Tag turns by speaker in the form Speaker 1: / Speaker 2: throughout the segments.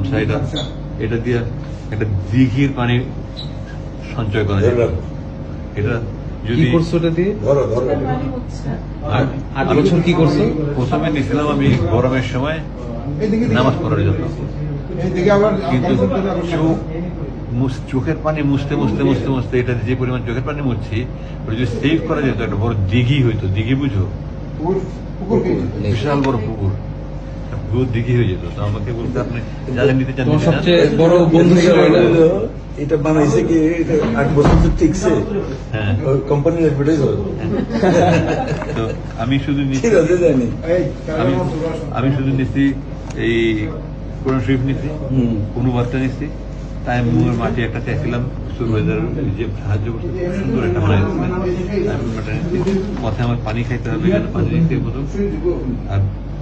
Speaker 1: গামছা এটা এটা দিয়ে একটা দিঘির পানি সঞ্চয় করা যায়। এটা যদি
Speaker 2: করছ ওটা দিয়ে?
Speaker 3: ধরো ধরো।
Speaker 1: আর
Speaker 2: আট বছর কি করছ?
Speaker 1: প্রথমে নিয়েছিলাম আমি গরমের সময় নামাজ পড়ার জন্য। কিন্তু চোখ চোখের পানি মুছতে মুছতে মুছতে মুছতে এটা যে পরিমাণ চোখের পানি মুছছি ওটা যদি সেভ করা যেত একটা বড় দিঘি হইতো। দিঘি বুঝো? বিশাল বড় পুকুর। দিঘি হয়ে যেত। তো আমাকে বলতে আপনি যাদের নিতে চান
Speaker 2: তোমার
Speaker 1: নিতে চান।
Speaker 2: সবচেয়ে বড় বন্ধু এটা
Speaker 3: এটা। বানাইছে কি আট বছর তো টিকছে।
Speaker 1: হ্যাঁ।
Speaker 3: কোম্পানির অ্যাডভার্টাইজ
Speaker 1: তো আমি শুধু
Speaker 3: জানি।
Speaker 1: আমি আমি শুধু নিচ্ছি এই কোরআন শরীফ নিচ্ছি। অনুবাদটা নিচ্ছি তাই মুয়ের মাটি একটা চাইছিলাম যে সাহায্য করছে সুন্দর একটা বানাই পথে আমার পানি খাইতে হবে পানি নিতে মতো আর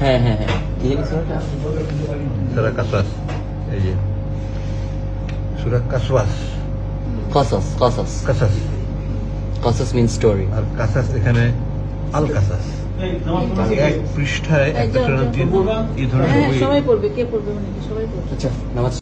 Speaker 4: হ্যাঁ হ্যাঁ হ্যাঁ। কি
Speaker 1: সারা কাসাস এই যে। সুরা কাসওয়াস
Speaker 4: কাসাস কাসাস।
Speaker 1: কাসাস।
Speaker 4: কাসাস মিন স্টোরি
Speaker 1: আর কাসাস এখানে আল কাসাস। এক পৃষ্ঠায় একটা সুরার এই ধরনের
Speaker 5: হ্যাঁ
Speaker 1: বই
Speaker 5: সবাই পড়বে। কে পড়বে মানে সবাই পড়বে।
Speaker 4: আচ্ছা নামাজ